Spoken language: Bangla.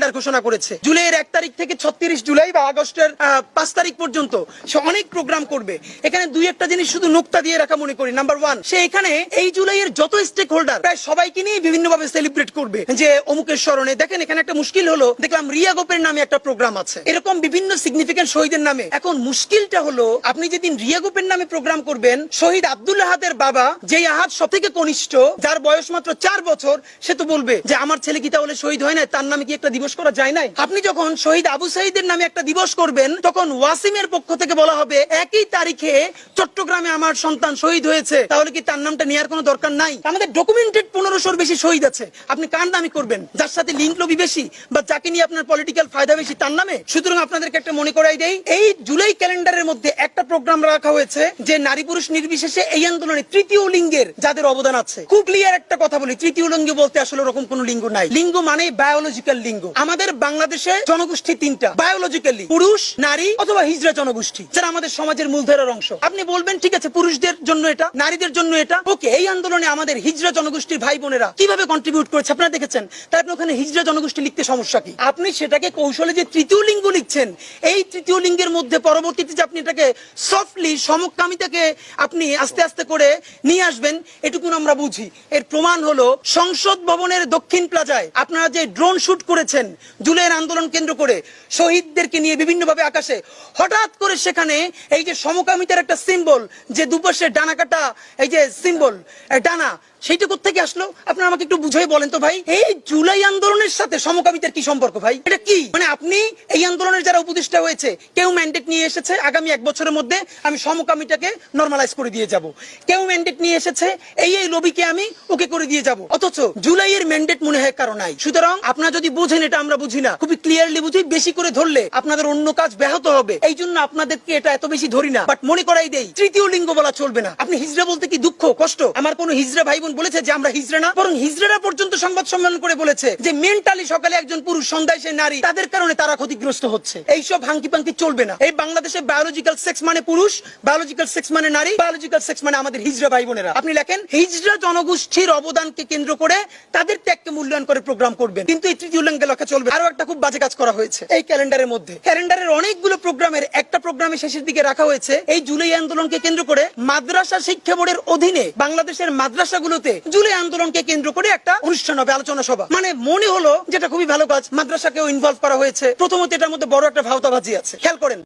ক্যালেন্ডার ঘোষণা করেছে। জুলাইয়ের এক তারিখ থেকে ছত্রিশ জুলাই বা আগস্টের পাঁচ তারিখ পর্যন্ত সে অনেক প্রোগ্রাম করবে। এখানে দুই একটা জিনিস শুধু নোক্তা দিয়ে রাখা মনে করি। নাম্বার ওয়ান সে এখানে এই জুলাইয়ের যত স্টেক হোল্ডার প্রায় সবাইকে নিয়ে বিভিন্ন ভাবে সেলিব্রেট করবে। যে অমুকের স্মরণে, দেখেন এখানে একটা মুশকিল হলো, দেখলাম রিয়া গোপের নামে একটা প্রোগ্রাম আছে। এরকম বিভিন্ন সিগনিফিকেন্ট শহীদের নামে। এখন মুশকিলটা হলো, আপনি যেদিন রিয়া গোপের নামে প্রোগ্রাম করবেন, শহীদ আব্দুল আহাদের বাবা যে আহাদ সব থেকে কনিষ্ঠ, যার বয়স মাত্র চার বছর, সে তো বলবে যে, আমার ছেলে কি তাহলে শহীদ হয় না তার নামে কি একটা দিবস করা যায় নাই? আপনি যখন শহীদ আবু সাইদের নামে একটা দিবস করবেন, তখন ওয়াসিমের পক্ষ থেকে বলা হবে, একই তারিখে চট্টগ্রামে আমার সন্তান শহীদ হয়েছে। তাহলে কি তার নামটা নেওয়ার কোনো দরকার নাই? আমাদের ডকুমেন্টেড পনেরোশোর বেশি শহীদ আছে। আপনি কার নামে করবেন? যার সাথে লিঙ্ক লবি বেশি বা যাকে নিয়ে আপনার পলিটিক্যাল ফায়দা বেশি, তার নামে? সুতরাং আপনাদেরকে একটা মনে করাই দেই, এই জুলাই ক্যালেন্ডারের মধ্যে একটা প্রোগ্রাম রাখা হয়েছে, যে নারী পুরুষ নির্বিশেষে এই আন্দোলনে তৃতীয় লিঙ্গের যাদের অবদান আছে। খুব ক্লিয়ার একটা কথা বলি, তৃতীয় লিঙ্গ বলতে আসলে ওরকম কোনো লিঙ্গ নাই। লিঙ্গ মানে বায়োলজিক্যাল লিঙ্গ। আমাদের বাংলাদেশে জনগোষ্ঠী তিনটা। বায়োলজিক্যালি পুরুষ, নারী অথবা হিজড়া জনগোষ্ঠী, যারা আমাদের সমাজের মূলধারার অংশ। আপনি বলবেন, ঠিক আছে, পুরুষদের জন্য এটা, নারীদের জন্য এটা? ওকে, এই আন্দোলনে আমাদের হিজড়া জনগোষ্ঠীর ভাই বোনেরা কীভাবে কন্ট্রিবিউট করেছে আপনারা দেখেছেন? আপনি ওখানে হিজড়া জনগোষ্ঠী লিখতে সমস্যা কি? আপনি সেটাকে কৌশলে যে তৃতীয় লিঙ্গ লিখছেন, এই তৃতীয় লিঙ্গের মধ্যে পরবর্তীতে যে আপনি এটাকে সফটলি সমকামিতাকে আপনি আস্তে আস্তে করে নিয়ে আসবেন, এটুকুন আমরা বুঝি। এর প্রমাণ হলো সংসদ ভবনের দক্ষিণ প্লাজায় আপনারা যে ড্রোন শুট করেছেন জুলাইয়ের আন্দোলন কেন্দ্র করে শহীদদেরকে নিয়ে বিভিন্নভাবে আকাশে। হঠাৎ করে সেখানে এই যে সমকামিতার একটা সিম্বল যে দুপাশে ডানা কাটা, এই যে সিম্বল ডানা সেইটা থেকে আসলো? আপনারা আমাকে একটু বুঝাই বলেন তো ভাই। এই জুলাই আন্দোলনের সাথে সমকামিতার কি সম্পর্ক ভাই? এটা কি? মানে আপনি এই আন্দোলনের যারা উপদেষ্টা হয়েছে, কেউ ম্যান্ডেট নিয়ে এসেছে? আগামী এক বছরের মধ্যে আমি সমকামিতাকে নর্মালাইজ করে দিয়ে যাব। কেউ ম্যান্ডেট নিয়ে এসেছে, এই এই লবিকে আমি ওকে করে দিয়ে যাব। অথচ জুলাইয়ের ম্যান্ডেট মনে হয় কারও নাই। সুতরাং আপনারা যদি বুঝেন, এটা আমরা বুঝি না। খুবই ক্লিয়ারলি বুঝি, বেশি করে ধরলে আপনাদের অন্য কাজ ব্যাহত হবে। এই জন্য আপনাদেরকে এটা এত বেশি ধরি না। বাট মনে করাই দেই, তৃতীয় লিঙ্গ বলা চলবে না। আপনি হিজড়া বলতে কি দুঃখ, কষ্ট? আমার কোনো হিজড়া ভাই বোন বলেছে যে আমরা হিজড়া না, বরং হিজড়ারা পর্যন্ত সংবাদ সম্মেলন করে বলেছে যে মেন্টালি সকালে একজন পুরুষ সন্ধ্যায় সে নারী, তাদের কারণে তারা ক্ষতিগ্রস্ত হচ্ছে। এইসব হাঙ্কি পাঙ্কি চলবে না। এই বাংলাদেশে বায়োলজিক্যাল সেক্স মানে পুরুষ বায়োলজিক্যাল সেক্স মানে নারী বায়োলজিক্যাল সেক্স মানে আমাদের হিজড়া ভাই বোনেরা আপনি লেখেন, হিজড়া জনগোষ্ঠীর অবদানকে কেন্দ্র করে তাদের ত্যাগকে মূল্যায়ন করে প্রোগ্রাম করবেন। কিন্তু এই তৃতীয় লিঙ্গে লেখা চলবে আরও একটা খুব বাজে কাজ করা হয়েছে। এই ক্যালেন্ডারের মধ্যে। ক্যালেন্ডারের অনেকগুলো প্রোগ্রামের একটা প্রোগ্রামের শেষের দিকে রাখা হয়েছে। এই জুলাই আন্দোলনকে কেন্দ্র করে মাদ্রাসা শিক্ষা বোর্ডের অধীনে বাংলাদেশের মাদ্রাসাগুলোতে জুলাই আন্দোলনকে কেন্দ্র করে একটা অনুষ্ঠান হবে, আলোচনা সভা। মানে মনে হলো যেটা খুবই ভালো কাজ, মাদ্রাসাকেও ইনভলভ করা হয়েছে। প্রথমত এটার মধ্যে বড় একটা ভাওতাবাজি আছে। খেয়াল করেন।